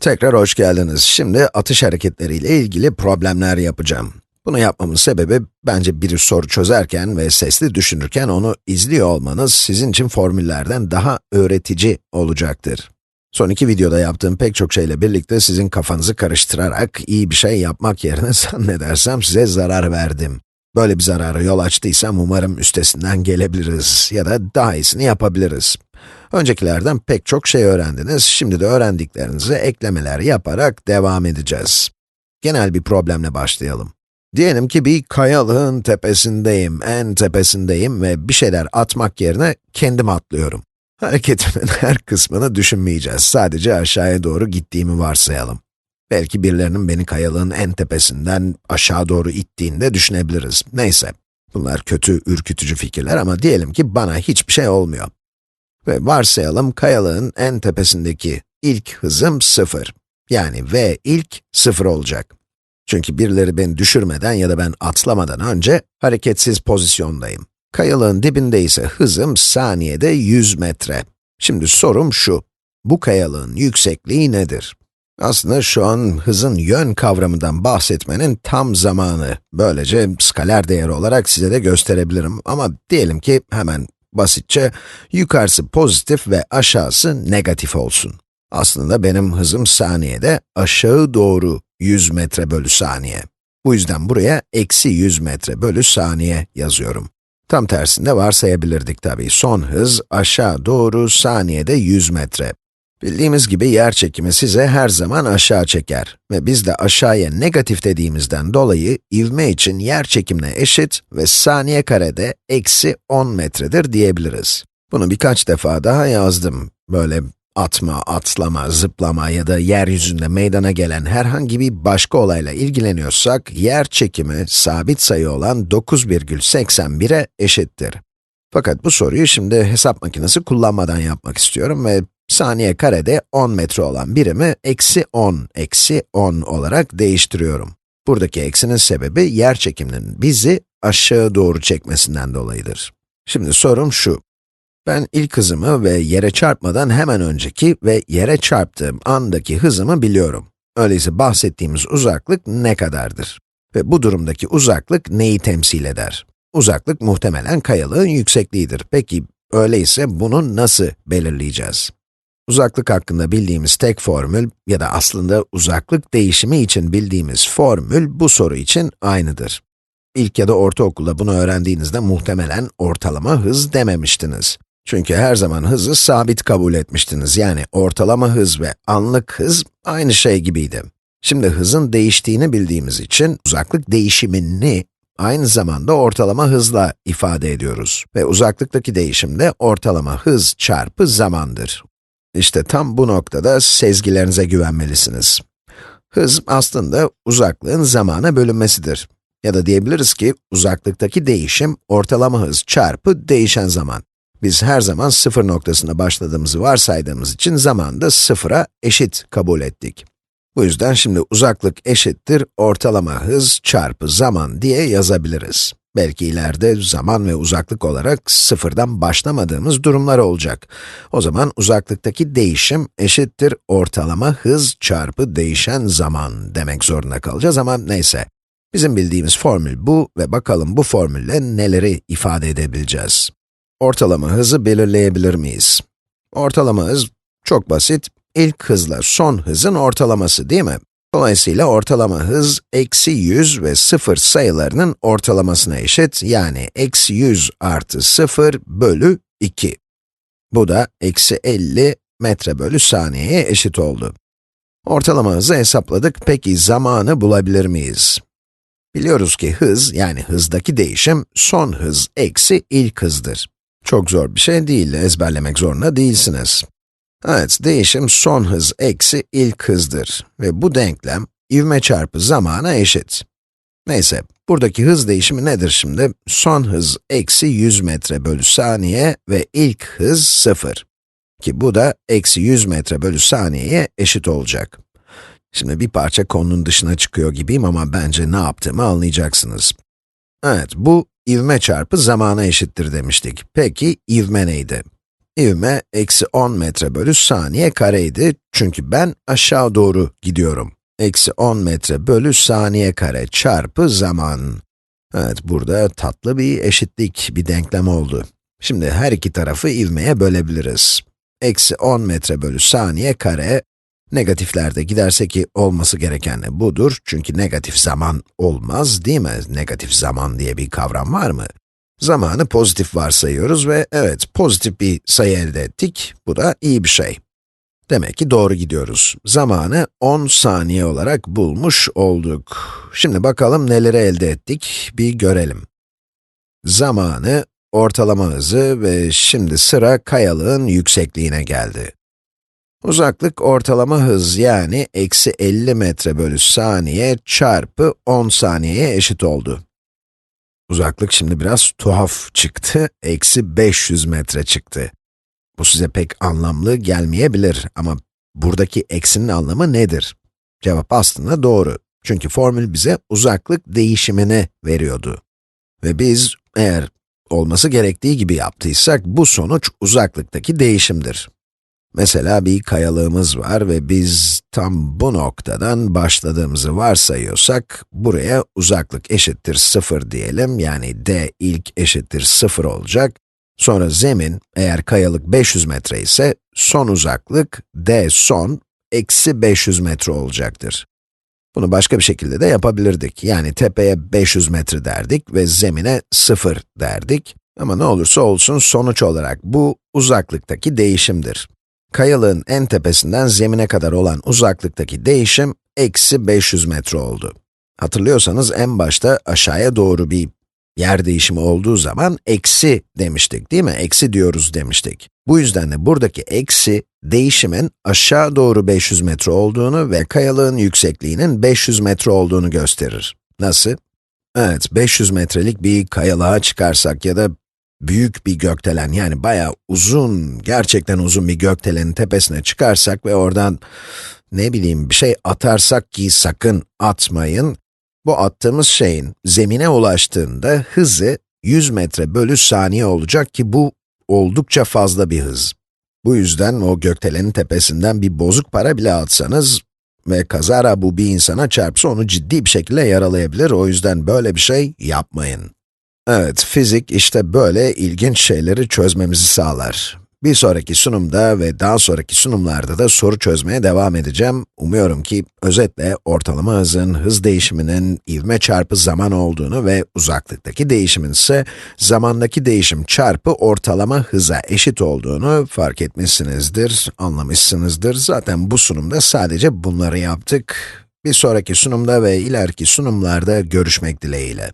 Tekrar hoş geldiniz. Şimdi atış hareketleriyle ilgili problemler yapacağım. Bunu yapmamın sebebi, bence bir soru çözerken ve sesli düşünürken onu izliyor olmanız sizin için formüllerden daha öğretici olacaktır. Son iki videoda yaptığım pek çok şeyle birlikte sizin kafanızı karıştırarak iyi bir şey yapmak yerine zannedersem size zarar verdim. Böyle bir zarara yol açtıysam umarım üstesinden gelebiliriz ya da daha iyisini yapabiliriz. Öncekilerden pek çok şey öğrendiniz, şimdi de öğrendiklerinize eklemeler yaparak devam edeceğiz. Genel bir problemle başlayalım. Diyelim ki bir kayalığın tepesindeyim, en tepesindeyim ve bir şeyler atmak yerine kendim atlıyorum. Hareketimin her kısmını düşünmeyeceğiz, sadece aşağıya doğru gittiğimi varsayalım. Belki birilerinin beni kayalığın en tepesinden aşağı doğru ittiğini de düşünebiliriz. Neyse, bunlar kötü, ürkütücü fikirler ama diyelim ki bana hiçbir şey olmuyor. Ve varsayalım kayalığın en tepesindeki ilk hızım 0. Yani v ilk 0 olacak. Çünkü birileri beni düşürmeden ya da ben atlamadan önce hareketsiz pozisyondayım. Kayalığın dibinde ise hızım saniyede 100 metre. Şimdi sorum şu, bu kayalığın yüksekliği nedir? Aslında şu an hızın yön kavramından bahsetmenin tam zamanı. Böylece skaler değeri olarak size de gösterebilirim ama diyelim ki hemen basitçe yukarısı pozitif ve aşağısı negatif olsun. Aslında benim hızım saniyede aşağı doğru 100 metre bölü saniye. Bu yüzden buraya eksi 100 metre bölü saniye yazıyorum. Tam tersinde varsayabilirdik tabii. Son hız aşağı doğru saniyede 100 metre. Bildiğimiz gibi yer çekimi size her zaman aşağı çeker ve biz de aşağıya negatif dediğimizden dolayı ivme için yer çekimine eşit ve saniye karede eksi 10 metredir diyebiliriz. Bunu birkaç defa daha yazdım. Böyle atma, atlama, zıplama ya da yeryüzünde meydana gelen herhangi bir başka olayla ilgileniyorsak, yer çekimi sabit sayı olan 9,81'e eşittir. Fakat bu soruyu şimdi hesap makinesi kullanmadan yapmak istiyorum ve saniye karede 10 metre olan birimi eksi 10, eksi 10 olarak değiştiriyorum. Buradaki eksinin sebebi yer çekiminin bizi aşağı doğru çekmesinden dolayıdır. Şimdi sorum şu. Ben ilk hızımı ve yere çarpmadan hemen önceki ve yere çarptığım andaki hızımı biliyorum. Öyleyse bahsettiğimiz uzaklık ne kadardır? Ve bu durumdaki uzaklık neyi temsil eder? Uzaklık muhtemelen kayalığın yüksekliğidir. Peki, öyleyse bunu nasıl belirleyeceğiz? Uzaklık hakkında bildiğimiz tek formül ya da aslında uzaklık değişimi için bildiğimiz formül bu soru için aynıdır. İlk ya da ortaokulda bunu öğrendiğinizde muhtemelen ortalama hız dememiştiniz. Çünkü her zaman hızı sabit kabul etmiştiniz. Yani ortalama hız ve anlık hız aynı şey gibiydi. Şimdi hızın değiştiğini bildiğimiz için uzaklık değişimini aynı zamanda ortalama hızla ifade ediyoruz. Ve uzaklıktaki değişim de ortalama hız çarpı zamandır. İşte tam bu noktada sezgilerinize güvenmelisiniz. Hız aslında uzaklığın zamana bölünmesidir. Ya da diyebiliriz ki uzaklıktaki değişim ortalama hız çarpı değişen zaman. Biz her zaman sıfır noktasında başladığımızı varsaydığımız için zamanı da sıfıra eşit kabul ettik. Bu yüzden şimdi uzaklık eşittir ortalama hız çarpı zaman diye yazabiliriz. Belki ileride zaman ve uzaklık olarak sıfırdan başlamadığımız durumlar olacak. O zaman uzaklıktaki değişim eşittir ortalama hız çarpı değişen zaman demek zorunda kalacağız ama neyse. Bizim bildiğimiz formül bu ve bakalım bu formülle neleri ifade edebileceğiz. Ortalama hızı belirleyebilir miyiz? Ortalama hız çok basit, ilk hızla son hızın ortalaması değil mi? Dolayısıyla ortalama hız, eksi 100 ve 0 sayılarının ortalamasına eşit, yani eksi 100 artı 0 bölü 2. Bu da eksi 50 metre bölü saniyeye eşit oldu. Ortalama hızı hesapladık, peki zamanı bulabilir miyiz? Biliyoruz ki hız, yani hızdaki değişim, son hız eksi ilk hızdır. Çok zor bir şey değil, ezberlemek zorunda değilsiniz. Evet, değişim son hız eksi ilk hızdır ve bu denklem ivme çarpı zamana eşit. Neyse, buradaki hız değişimi nedir şimdi? Son hız eksi 100 metre bölü saniye ve ilk hız 0. Ki bu da eksi 100 metre bölü saniyeye eşit olacak. Şimdi bir parça konunun dışına çıkıyor gibiyim ama bence ne yaptığımı anlayacaksınız. Evet, bu ivme çarpı zamana eşittir demiştik. Peki, ivme neydi? İvme eksi 10 metre bölü saniye kareydi. Çünkü ben aşağı doğru gidiyorum. Eksi 10 metre bölü saniye kare çarpı zaman. Evet, burada tatlı bir eşitlik, bir denklem oldu. Şimdi her iki tarafı ivmeye bölebiliriz. Eksi 10 metre bölü saniye kare, negatiflerde giderse ki olması gereken budur. Çünkü negatif zaman olmaz değil mi? Negatif zaman diye bir kavram var mı? Zamanı pozitif varsayıyoruz ve evet, pozitif bir sayı elde ettik. Bu da iyi bir şey. Demek ki doğru gidiyoruz. Zamanı 10 saniye olarak bulmuş olduk. Şimdi bakalım neleri elde ettik, bir görelim. Zamanı, ortalama hızı ve şimdi sıra kayalığın yüksekliğine geldi. Uzaklık ortalama hız yani eksi 50 metre bölü saniye çarpı 10 saniyeye eşit oldu. Uzaklık şimdi biraz tuhaf çıktı, eksi 500 metre çıktı. Bu size pek anlamlı gelmeyebilir ama buradaki eksinin anlamı nedir? Cevap aslında doğru. Çünkü formül bize uzaklık değişimini veriyordu. Ve biz eğer olması gerektiği gibi yaptıysak bu sonuç uzaklıktaki değişimdir. Mesela bir kayalığımız var ve biz tam bu noktadan başladığımızı varsayıyorsak, buraya uzaklık eşittir 0 diyelim, yani d ilk eşittir 0 olacak. Sonra zemin, eğer kayalık 500 metre ise, son uzaklık d son eksi 500 metre olacaktır. Bunu başka bir şekilde de yapabilirdik. Yani tepeye 500 metre derdik ve zemine 0 derdik. Ama ne olursa olsun sonuç olarak bu uzaklıktaki değişimdir. Kayalığın en tepesinden zemine kadar olan uzaklıktaki değişim, eksi 500 metre oldu. Hatırlıyorsanız en başta aşağıya doğru bir yer değişimi olduğu zaman eksi demiştik değil mi? Eksi diyoruz demiştik. Bu yüzden de buradaki eksi, değişimin aşağı doğru 500 metre olduğunu ve kayalığın yüksekliğinin 500 metre olduğunu gösterir. Nasıl? Evet, 500 metrelik bir kayalığa çıkarsak ya da büyük bir gökdelen, yani bayağı uzun, gerçekten uzun bir gökdelenin tepesine çıkarsak ve oradan, ne bileyim, bir şey atarsak ki sakın atmayın, bu attığımız şeyin zemine ulaştığında hızı 100 metre bölü saniye olacak ki bu oldukça fazla bir hız. Bu yüzden o gökdelenin tepesinden bir bozuk para bile atsanız ve kazara bu bir insana çarpsa onu ciddi bir şekilde yaralayabilir. O yüzden böyle bir şey yapmayın. Evet, fizik işte böyle ilginç şeyleri çözmemizi sağlar. Bir sonraki sunumda ve daha sonraki sunumlarda da soru çözmeye devam edeceğim. Umuyorum ki özetle ortalama hızın, hız değişiminin ivme çarpı zaman olduğunu ve uzaklıktaki değişimin ise zamandaki değişim çarpı ortalama hıza eşit olduğunu fark etmişsinizdir, anlamışsınızdır. Zaten bu sunumda sadece bunları yaptık. Bir sonraki sunumda ve ileriki sunumlarda görüşmek dileğiyle.